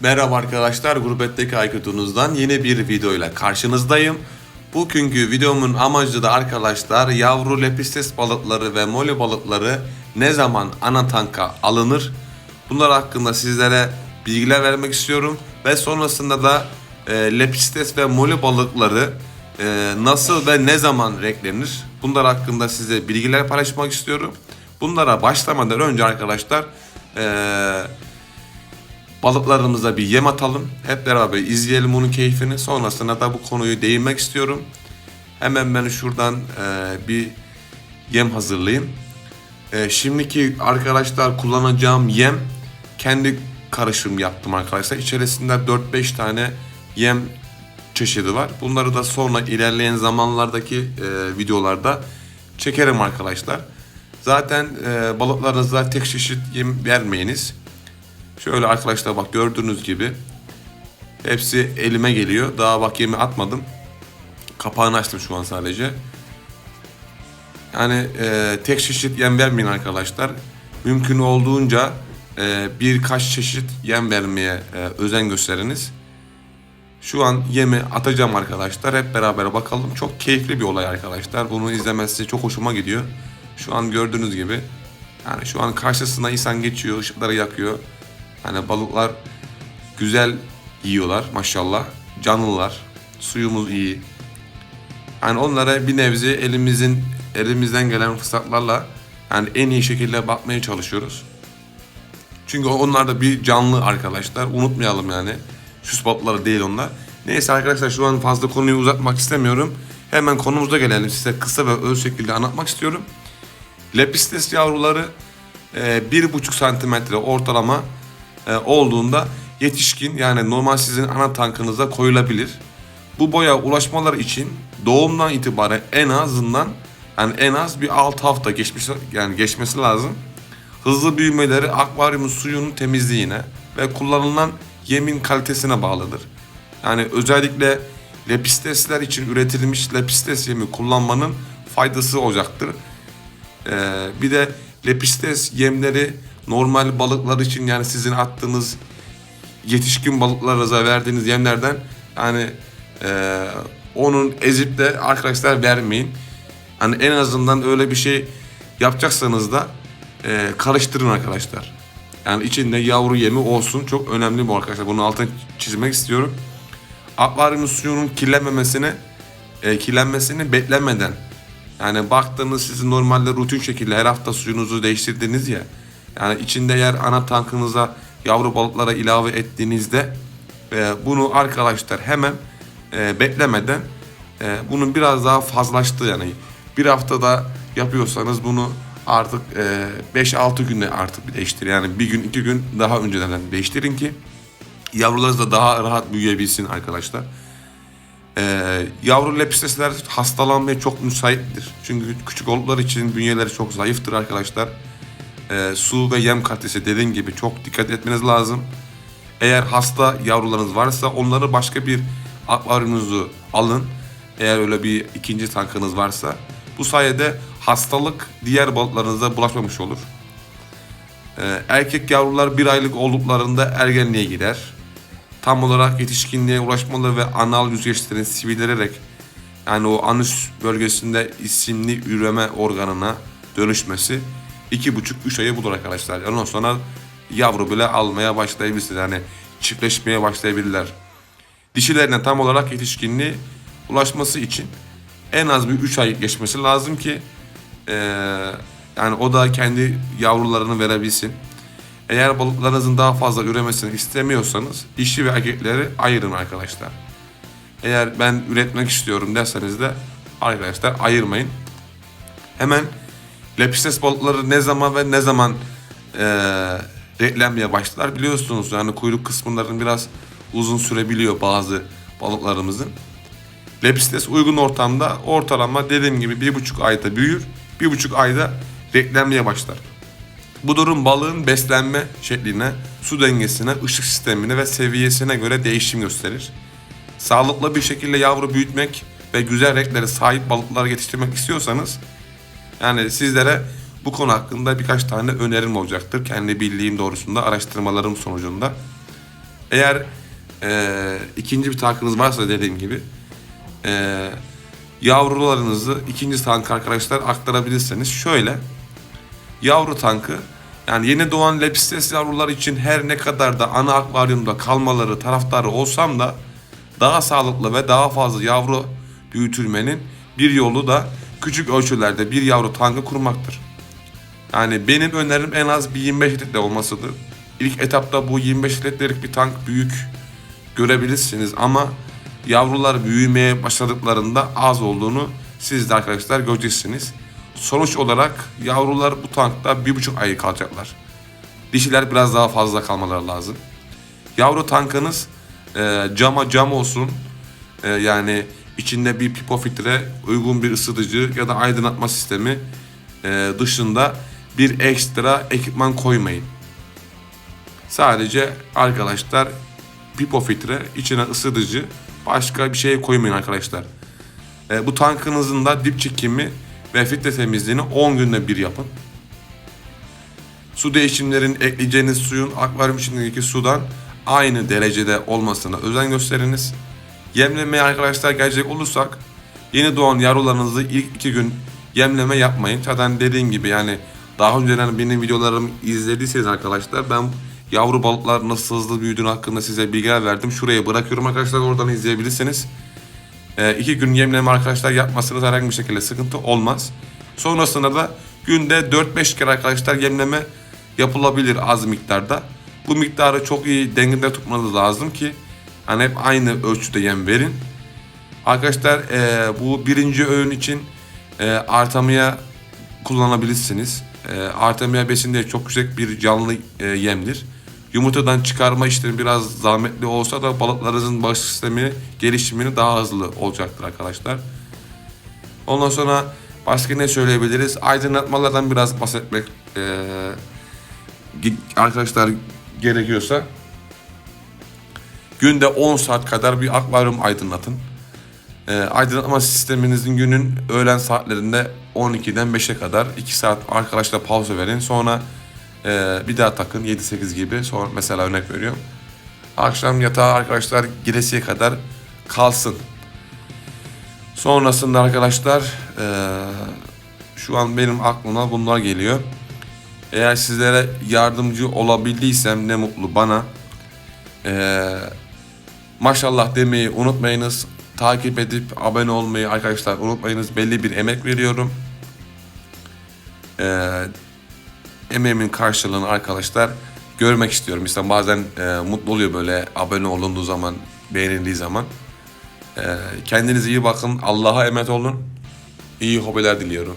Merhaba arkadaşlar, Gurbetteki Aykut'unuzdan yeni bir videoyla karşınızdayım. Bugünkü videomun amacı da arkadaşlar yavru lepistes balıkları ve moli balıkları ne zaman ana tanka alınır? Bunlar hakkında sizlere bilgiler vermek istiyorum. Ve sonrasında da e, lepistes ve moli balıkları e, nasıl ve ne zaman renklenir? Bunlar hakkında size bilgiler paylaşmak istiyorum. Bunlara başlamadan önce arkadaşlar... E, balıklarımıza bir yem atalım. Hep beraber izleyelim bunun keyfini. Sonrasında da bu konuyu değinmek istiyorum. Hemen ben şuradan e, bir yem hazırlayayım. E, şimdiki arkadaşlar kullanacağım yem kendi karışım yaptım arkadaşlar. İçerisinde 4-5 tane yem çeşidi var. Bunları da sonra ilerleyen zamanlardaki e, videolarda çekerim arkadaşlar. Zaten e, balıklarınıza tek çeşit yem vermeyiniz. Şöyle arkadaşlar bak gördüğünüz gibi hepsi elime geliyor. Daha bak yemi atmadım. Kapağını açtım şu an sadece. Yani e, tek çeşit yem vermeyin arkadaşlar. Mümkün olduğunca e, birkaç çeşit yem vermeye e, özen gösteriniz. Şu an yemi atacağım arkadaşlar. Hep beraber bakalım. Çok keyifli bir olay arkadaşlar. Bunu izlemesi çok hoşuma gidiyor. Şu an gördüğünüz gibi yani şu an karşısına insan geçiyor, ışıkları yakıyor. Hani balıklar güzel yiyorlar maşallah. Canlılar. Suyumuz iyi. Yani onlara bir nebze elimizin elimizden gelen fırsatlarla yani en iyi şekilde bakmaya çalışıyoruz. Çünkü onlar da bir canlı arkadaşlar. Unutmayalım yani. Süs balıkları değil onlar. Neyse arkadaşlar şu an fazla konuyu uzatmak istemiyorum. Hemen konumuza gelelim. Size kısa ve öz şekilde anlatmak istiyorum. Lepistes yavruları e, bir buçuk santimetre ortalama e, olduğunda yetişkin yani normal sizin ana tankınıza koyulabilir. Bu boya ulaşmaları için doğumdan itibaren en azından yani en az bir 6 hafta geçmiş yani geçmesi lazım. Hızlı büyümeleri akvaryumun suyunun temizliğine ve kullanılan yemin kalitesine bağlıdır. Yani özellikle lepistesler için üretilmiş lepistes yemi kullanmanın faydası olacaktır. Ee, bir de lepistes yemleri normal balıklar için yani sizin attığınız yetişkin balıklarınıza verdiğiniz yemlerden yani e, onun ezip de arkadaşlar vermeyin. Hani en azından öyle bir şey yapacaksanız da e, karıştırın arkadaşlar. Yani içinde yavru yemi olsun. Çok önemli bu arkadaşlar. Bunu altını çizmek istiyorum. Akvaryum suyunun kirlenmemesini e, kirlenmesini beklemeden yani baktığınız sizin normalde rutin şekilde her hafta suyunuzu değiştirdiniz ya. Yani içinde yer ana tankınıza yavru balıklara ilave ettiğinizde e, bunu arkadaşlar hemen e, beklemeden e, bunun biraz daha fazlaştığı yani bir haftada yapıyorsanız bunu artık e, 5-6 günde artık değiştir. Yani bir gün iki gün daha önceden değiştirin ki yavrularınız da daha rahat büyüyebilsin arkadaşlar. Ee, yavru lepistesler hastalanmaya çok müsaittir. Çünkü küçük oldukları için bünyeleri çok zayıftır arkadaşlar. Ee, su ve yem kalitesi dediğim gibi çok dikkat etmeniz lazım. Eğer hasta yavrularınız varsa onları başka bir akvaryumunuzu alın. Eğer öyle bir ikinci tankınız varsa. Bu sayede hastalık diğer balıklarınıza bulaşmamış olur. Ee, erkek yavrular bir aylık olduklarında ergenliğe girer tam olarak yetişkinliğe ulaşmaları ve anal yüzgeçlerin sivilerek yani o anüs bölgesinde isimli üreme organına dönüşmesi 2,5-3 ayı bulur arkadaşlar. Ondan sonra yavru bile almaya başlayabilirsiniz. Yani çiftleşmeye başlayabilirler. Dişilerine tam olarak yetişkinliğe ulaşması için en az bir 3 ay geçmesi lazım ki eee, yani o da kendi yavrularını verebilsin. Eğer balıklarınızın daha fazla üremesini istemiyorsanız dişi ve erkekleri ayırın arkadaşlar. Eğer ben üretmek istiyorum derseniz de arkadaşlar ayırmayın. Hemen lepistes balıkları ne zaman ve ne zaman eee reklamaya başlar biliyorsunuz. Yani kuyruk kısımlarının biraz uzun sürebiliyor bazı balıklarımızın. Lepistes uygun ortamda ortalama dediğim gibi bir buçuk ayda büyür. Bir buçuk ayda reklamaya başlar. Bu durum balığın beslenme şekline, su dengesine, ışık sistemine ve seviyesine göre değişim gösterir. Sağlıklı bir şekilde yavru büyütmek ve güzel renklere sahip balıklar yetiştirmek istiyorsanız yani sizlere bu konu hakkında birkaç tane önerim olacaktır. Kendi bildiğim doğrusunda araştırmalarım sonucunda. Eğer e, ikinci bir tankınız varsa dediğim gibi e, yavrularınızı ikinci tank arkadaşlar aktarabilirseniz şöyle yavru tankı yani yeni doğan lepistes yavrular için her ne kadar da ana akvaryumda kalmaları taraftarı olsam da daha sağlıklı ve daha fazla yavru büyütülmenin bir yolu da küçük ölçülerde bir yavru tankı kurmaktır. Yani benim önerim en az bir 25 litre olmasıdır. İlk etapta bu 25 litrelik bir tank büyük görebilirsiniz ama yavrular büyümeye başladıklarında az olduğunu siz de arkadaşlar göreceksiniz. Sonuç olarak yavrular bu tankta bir buçuk ay kalacaklar. Dişiler biraz daha fazla kalmaları lazım. Yavru tankınız e, cama cam olsun. E, yani içinde bir pipo filtre, uygun bir ısıtıcı ya da aydınlatma sistemi e, dışında bir ekstra ekipman koymayın. Sadece arkadaşlar pipo filtre, içine ısıtıcı, başka bir şey koymayın arkadaşlar. E, bu tankınızın da dip çekimi ve filtre temizliğini 10 günde bir yapın. Su değişimlerin ekleyeceğiniz suyun akvaryum içindeki sudan aynı derecede olmasına özen gösteriniz. Yemlemeye arkadaşlar gelecek olursak yeni doğan yavrularınızı ilk iki gün yemleme yapmayın. Zaten dediğim gibi yani daha önceden benim videolarımı izlediyseniz arkadaşlar ben yavru balıklar nasıl hızlı büyüdüğünü hakkında size bilgiler verdim. Şuraya bırakıyorum arkadaşlar oradan izleyebilirsiniz. E, iki gün yemleme arkadaşlar yapmasınız herhangi bir şekilde sıkıntı olmaz. Sonrasında da günde 4-5 kere arkadaşlar yemleme yapılabilir az miktarda. Bu miktarı çok iyi dengede tutmanız lazım ki hani hep aynı ölçüde yem verin. Arkadaşlar e, bu birinci öğün için e, Artemia kullanabilirsiniz. E, Artemia besinde çok yüksek bir canlı e, yemdir. Yumurtadan çıkarma işlemi biraz zahmetli olsa da balıklarınızın bağışıklık sistemi gelişimini daha hızlı olacaktır arkadaşlar. Ondan sonra başka ne söyleyebiliriz? Aydınlatmalardan biraz bahsetmek e, arkadaşlar gerekiyorsa günde 10 saat kadar bir akvaryum aydınlatın. E, aydınlatma sisteminizin günün öğlen saatlerinde 12'den 5'e kadar 2 saat arkadaşlar pauza verin. Sonra e, bir daha takın 7-8 gibi. Sonra mesela örnek veriyorum. Akşam yatağa arkadaşlar giresiye kadar kalsın. Sonrasında arkadaşlar e, şu an benim aklıma bunlar geliyor. Eğer sizlere yardımcı olabildiysem ne mutlu bana. Ee, maşallah demeyi unutmayınız. Takip edip abone olmayı arkadaşlar unutmayınız. Belli bir emek veriyorum. Ee, emeğimin karşılığını arkadaşlar görmek istiyorum. İşte bazen e, mutlu oluyor böyle abone olunduğu zaman, beğenildiği zaman. Ee, kendinize iyi bakın. Allah'a emanet olun. İyi hobiler diliyorum.